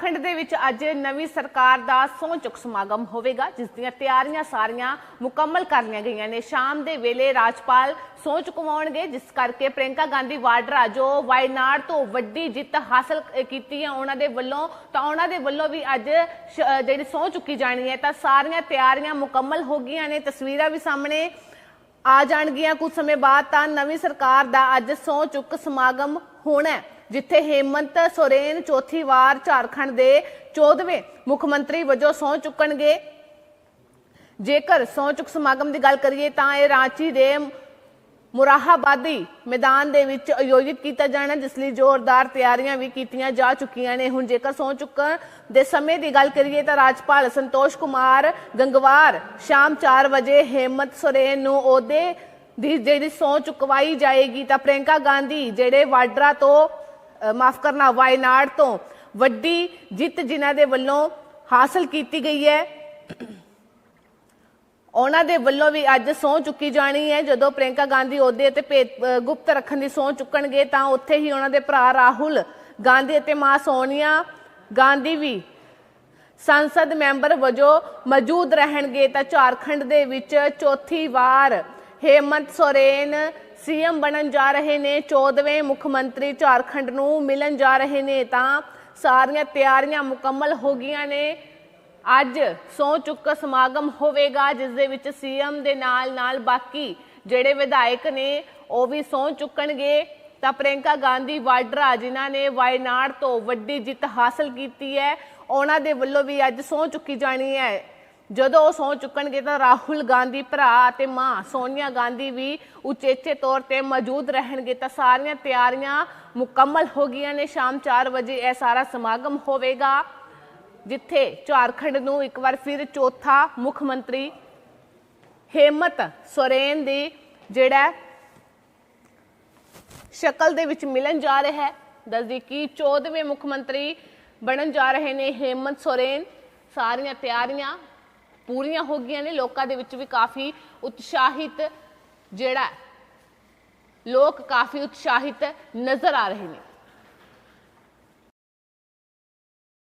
ਖੰਡ ਦੇ ਵਿੱਚ ਅੱਜ ਨਵੀਂ ਸਰਕਾਰ ਦਾ ਸਹੁੰ ਚੁੱਕ ਸਮਾਗਮ ਹੋਵੇਗਾ ਜਿਸ ਦੀਆਂ ਤਿਆਰੀਆਂ ਸਾਰੀਆਂ ਮੁਕੰਮਲ ਕਰ ਲਈਆਂ ਗਈਆਂ ਨੇ ਸ਼ਾਮ ਦੇ ਵੇਲੇ ਰਾਜਪਾਲ ਸਹੁੰ ਚੁਕਵਾਉਣਗੇ ਜਿਸ ਕਰਕੇ ਪ੍ਰਿੰਕਾ ਗਾਂਧੀ ਵਾਡਰਾ ਜੋ ਵਾਇਨਾਡ ਤੋਂ ਵੱਡੀ ਜਿੱਤ ਹਾਸਲ ਕੀਤੀ ਹੈ ਉਹਨਾਂ ਦੇ ਵੱਲੋਂ ਤਾਂ ਉਹਨਾਂ ਦੇ ਵੱਲੋਂ ਵੀ ਅੱਜ ਜਿਹੜੀ ਸਹੁੰ ਚੁੱਕੀ ਜਾਣੀ ਹੈ ਤਾਂ ਸਾਰੀਆਂ ਤਿਆਰੀਆਂ ਮੁਕੰਮਲ ਹੋ ਗਈਆਂ ਨੇ ਤਸਵੀਰਾਂ ਵੀ ਸਾਹਮਣੇ ਆ ਜਾਣਗੀਆਂ ਕੁਝ ਸਮੇਂ ਬਾਅਦ ਤਾਂ ਨਵੀਂ ਸਰਕਾਰ ਦਾ ਅੱਜ ਸਹੁੰ ਚੁੱਕ ਸਮਾਗਮ ਹੋਣਾ ਹੈ, ਜਿੱਥੇ ਹੇਮੰਤ ਸੋਰੇਨ ਚੌਥੀ ਵਾਰ ਝਾਰਖੰਡ ਦੇ 14ਵੇਂ ਮੁੱਖ ਮੰਤਰੀ ਵਜੋਂ ਸਹੁੰ ਚੁੱਕਣਗੇ। ਜੇਕਰ ਸਹੁੰ ਚੁੱਕ ਸਮਾਗਮ ਦੀ ਗੱਲ ਕਰੀਏ ਤਾਂ ਇਹ ਰਾਂਚੀ ਦੇ ਮੁਰਾਹਾਬਾਦੀ ਮੈਦਾਨ ਦੇ ਵਿੱਚ ਆਯੋਜਿਤ ਕੀਤਾ ਜਾਣਾ, ਜਿਸ ਲਈ ਜ਼ੋਰਦਾਰ ਤਿਆਰੀਆਂ ਵੀ ਕੀਤੀਆਂ ਜਾ ਚੁੱਕੀਆਂ ਨੇ। ਹੁਣ ਜੇਕਰ ਸਹੁੰ ਚੁੱਕਣ ਦੇ ਸਮੇਂ ਦੀ ਗੱਲ ਕਰੀਏ ਤਾਂ ਰਾਜਪਾਲ ਸੰਤੋਸ਼ ਕੁਮਾਰ ਗੰਗਵਾਰ ਸ਼ਾਮ 4 ਵਜੇ ਹੇਮੰਤ ਸੋਰੇਨ ਨੂੰ ਉਹਦੇ ਦੀ ਜਿਹੜੀ ਸਹੁੰ ਚੁਕਵਾਈ ਜਾਏਗੀ ਤਾਂ ਪ੍ਰਿੰਕਾ ਗਾਂਧੀ, ਜਿਹੜੇ ਵਾਡਰਾ ਤੋਂ ਮਾਫ ਕਰਨਾ, ਵਾਇਨਾਡ ਤੋਂ ਵੱਡੀ ਜਿੱਤ ਜਿਨ੍ਹਾਂ ਦੇ ਵੱਲੋਂ ਹਾਸਲ ਕੀਤੀ ਗਈ ਹੈ। ਉਹਨਾਂ ਦੇ ਵੱਲੋਂ ਵੀ ਅੱਜ ਸਹੁੰ ਚੁੱਕੀ ਜਾਣੀ ਹੈ। ਜਦੋਂ ਪ੍ਰਿੰਕਾ ਗਾਂਧੀ ਉਹਦੇ ਤੇ ਭੇਤ- ਗੁਪਤ ਰੱਖਣ ਦੀ ਸਹੁੰ ਚੁੱਕਣਗੇ, ਤਾਂ ਉੱਥੇ ਹੀ ਉਹਨਾਂ ਦੇ ਭਰਾ ਰਾਹੁਲ ਗਾਂਧੀ ਅਤੇ ਮਾਂ ਸੋਨੀਆ ਗਾਂਧੀ ਵੀ ਸੰਸਦ ਮੈਂਬਰ ਵਜੋਂ ਮੌਜੂਦ ਰਹਿਣਗੇ। ਤਾਂ ਝਾਰਖੰਡ ਦੇ ਵਿੱਚ ਚੌਥੀ ਵਾਰ ਹੇਮੰਤ ਸੋਰੇਨ ਸੀਐਮ ਬਣਨ ਜਾ ਰਹੇ ਨੇ 14ਵੇਂ ਮੁੱਖ ਮੰਤਰੀ ਝਾਰਖੰਡ ਨੂੰ ਮਿਲਣ ਜਾ ਰਹੇ ਨੇ, ਤਾਂ ਸਾਰੀਆਂ ਤਿਆਰੀਆਂ ਮੁਕੰਮਲ ਹੋ ਗਈਆਂ ਨੇ। ਅੱਜ ਸਹੁੰ ਚੁੱਕ ਸਮਾਗਮ ਹੋਵੇਗਾ, ਜਿਸ ਦੇ ਵਿੱਚ ਸੀਐਮ ਦੇ ਨਾਲ ਨਾਲ ਬਾਕੀ ਜਿਹੜੇ ਵਿਧਾਇਕ ਨੇ, ਉਹ ਵੀ ਸਹੁੰ ਚੁੱਕਣਗੇ। ਤਾਂ ਪ੍ਰਿੰਕਾ ਗਾਂਧੀ ਵਾਡਰਾ, ਜਿਨ੍ਹਾਂ ਨੇ ਵਾਇਨਾਡ ਤੋਂ ਵੱਡੀ ਜਿੱਤ ਹਾਸਲ ਕੀਤੀ ਹੈ, ਉਹਨਾਂ ਦੇ ਵੱਲੋਂ ਵੀ ਅੱਜ ਸਹੁੰ ਚੁੱਕੀ ਜਾਣੀ ਹੈ। ਜਦੋਂ ਉਹ ਸਹੁੰ ਚੁੱਕਣਗੇ ਤਾਂ ਰਾਹੁਲ ਗਾਂਧੀ ਭਰਾ ਅਤੇ ਮਾਂ ਸੋਨੀਆ ਗਾਂਧੀ ਵੀ ਉਚੇਚੇ ਤੌਰ ਤੇ ਮੌਜੂਦ ਰਹਿਣਗੇ। ਤਾਂ ਸਾਰੀਆਂ ਤਿਆਰੀਆਂ ਮੁਕੰਮਲ ਹੋ ਗਈਆਂ ਨੇ। ਸ਼ਾਮ 4 ਵਜੇ ਇਹ ਸਾਰਾ ਸਮਾਗਮ ਹੋਵੇਗਾ, ਜਿੱਥੇ ਝਾਰਖੰਡ ਨੂੰ ਇੱਕ ਵਾਰ ਫਿਰ ਚੌਥਾ ਮੁੱਖ ਮੰਤਰੀ ਹੇਮੰਤ ਸੋਰੇਨ ਦੀ ਜਿਹੜਾ ਸ਼ਕਲ ਦੇ ਵਿੱਚ ਮਿਲਣ ਜਾ ਰਿਹਾ ਹੈ। ਦੱਸਦੀ ਕਿ 14ਵੇਂ ਮੁੱਖ ਮੰਤਰੀ ਬਣਨ ਜਾ ਰਹੇ ਨੇ ਹੇਮੰਤ ਸੋਰੇਨ। ਸਾਰੀਆਂ ਤਿਆਰੀਆਂ ਪੂਰੀਆਂ ਹੋ ਗਈਆਂ ਨੇ, ਲੋਕਾਂ ਦੇ ਵਿੱਚ ਵੀ ਕਾਫੀ ਉਤਸ਼ਾਹਿਤ ਜਿਹੜਾ ਲੋਕ ਕਾਫੀ ਉਤਸ਼ਾਹਿਤ ਨਜ਼ਰ ਆ ਰਹੇ ਨੇ।